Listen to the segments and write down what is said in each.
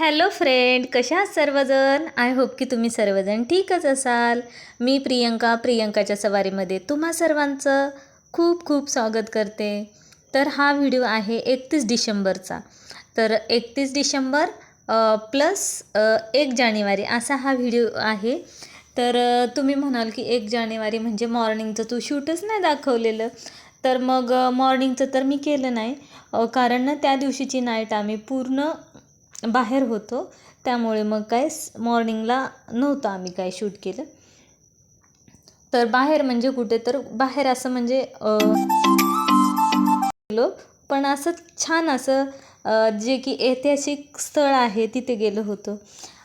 Hello friend कशा आहात सर्वजण? आय होप की तुम्ही सर्वजण ठीकच असाल. मी प्रियंका प्रियंकाच्या सवारीमध्ये तुम्हा सर्वांचं खूप खूप स्वागत करते. तर हा व्हिडिओ आहे एकतीस डिसेंबरचा. तर एकतीस डिसेंबर प्लस एक जानेवारी असा हा व्हिडिओ आहे. तर तुम्ही म्हणाल की एक जानेवारी म्हणजे मॉर्निंगचं तू शूटच नाही दाखवलेलं. तर मग मॉर्निंगचं तर मी केलं नाही. कारण ना त्या दिवशीची नाईट आम्ही पूर्ण बाहेर होतो. त्यामुळे मग काय मॉर्निंगला नव्हतं आम्ही काय शूट केलं. तर बाहेर म्हणजे कुठे तर बाहेर असं म्हणजे गेलो. पण असं छान असं जे की ऐतिहासिक स्थळ आहे तिथे गेलो होतो.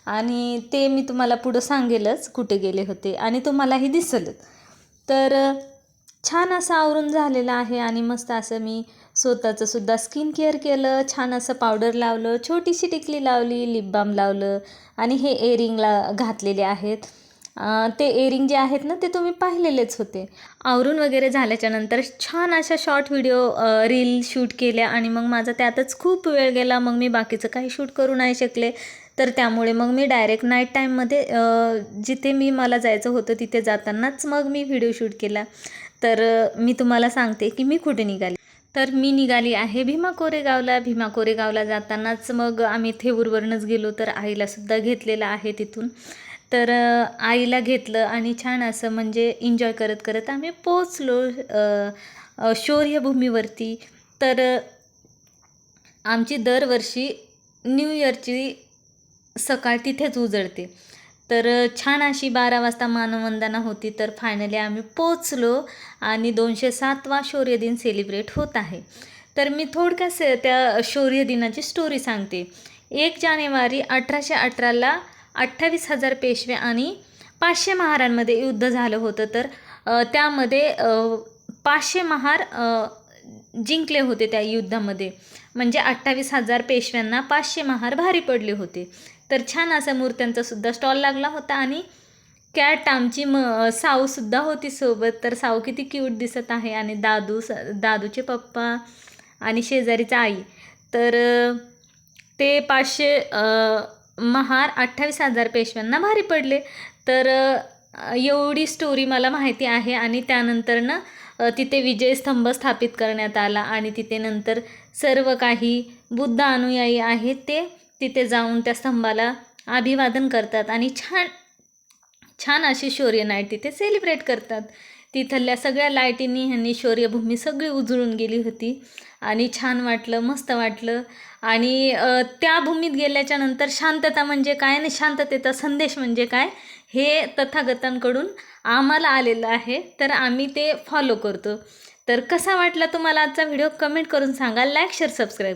आणि ते मी तुम्हाला पुढं सांगेलच कुठे गेले होते. आणि तुम्हालाही दिसलच. तर छान असं आवरून झालेलं आहे आणि मस्त असं मी स्वतःचं सुद्धा स्किन केअर केलं छान असं पावडर लावलं छोटीशी टिकली लावली लिप बाम लावलं आणि हे एअरिंगला घातलेले आहेत. ते एअरिंग जे आहेत ना ते तुम्ही पाहिलेलेच होते. आवरून वगैरे झाल्याच्यानंतर छान अशा शॉर्ट व्हिडिओ रील शूट केल्या आणि मग माझा त्यातच खूप वेळ गेला. मग मी बाकीचं काही शूट करू नाही शकले. तर त्यामुळे मग मी डायरेक्ट नाईट टाईममध्ये जिथे मी मला जायचं होतं तिथे जातानाच मग मी व्हिडिओ शूट केला. तर मी तुम्हाला सांगते की मी कुठे निघाली. तर मी निघाली आहे भीमा कोरेगावला. भीमा कोरेगावला जातानाच मग आम्ही थेऊरवरूनच गेलो. तर आईलासुद्धा घेतलेलं आहे तिथून. तर आईला घेतलं आणि छान असं म्हणजे एन्जॉय करत करत आम्ही पोचलो शौर्यभूमीवरती. तर आमची दरवर्षी न्यू इयरची सकाळ तिथेच उजळते. तर छान अशी बारा वाजता मानवंदना होती तर फायनली आम्ही पोचलो आणि दोनशे सातवा शौर्य दिन सेलिब्रेट होत आहे. तर मी थोडक्यात त्या शौर्य दिनाची स्टोरी सांगते. एक जानेवारी अठराशे अठराला अठ्ठावीस हजार पेशवे आणि पाचशे महारांमध्ये युद्ध झालं होतं. तर त्यामध्ये पाचशे महार जिंकले होते त्या युद्धामध्ये. म्हणजे अठ्ठावीस हजार पेशव्यांना पाचशे महार भारी पडले होते. तर छान असा मूर्त्यांचा सुद्धा स्टॉल लागला होता आणि कॅट आमची म साऊसुद्धा होती सोबत. तर साऊ किती क्यूट दिसत आहे आणि दादू स दादूचे पप्पा आणि शेजारीचा आई. तर ते पाचशे महार अठ्ठावीस हजार पेशव्यांना भारी पडले. तर एवढी स्टोरी मला माहिती आहे आणि त्यानंतर ना तिथे विजयस्तंभ स्थापित करण्यात आला आणि तिथे नंतर सर्व काही बुद्ध अनुयायी आहेत ते तिथे जाऊन त्या स्तंभाला अभिवादन करतात आणि छान छान अशी शौर्य नाईट तिथे सेलिब्रेट करतात. तिथल्या सगळ्या लाईटींनी ह्यांनी शौर्यभूमी सगळी उजळून गेली होती. आणि छान वाटलं मस्त वाटलं. आणि त्या भूमीत गेल्याच्यानंतर शांतता म्हणजे काय आणि शांततेचा संदेश म्हणजे काय हे तथागतांकडून आम्हाला आलेलं आहे. तर आम्ही ते फॉलो करतो. तर कसा वाटला तुम्हाला आजचा व्हिडिओ कमेंट करून सांगा. Like share subscribe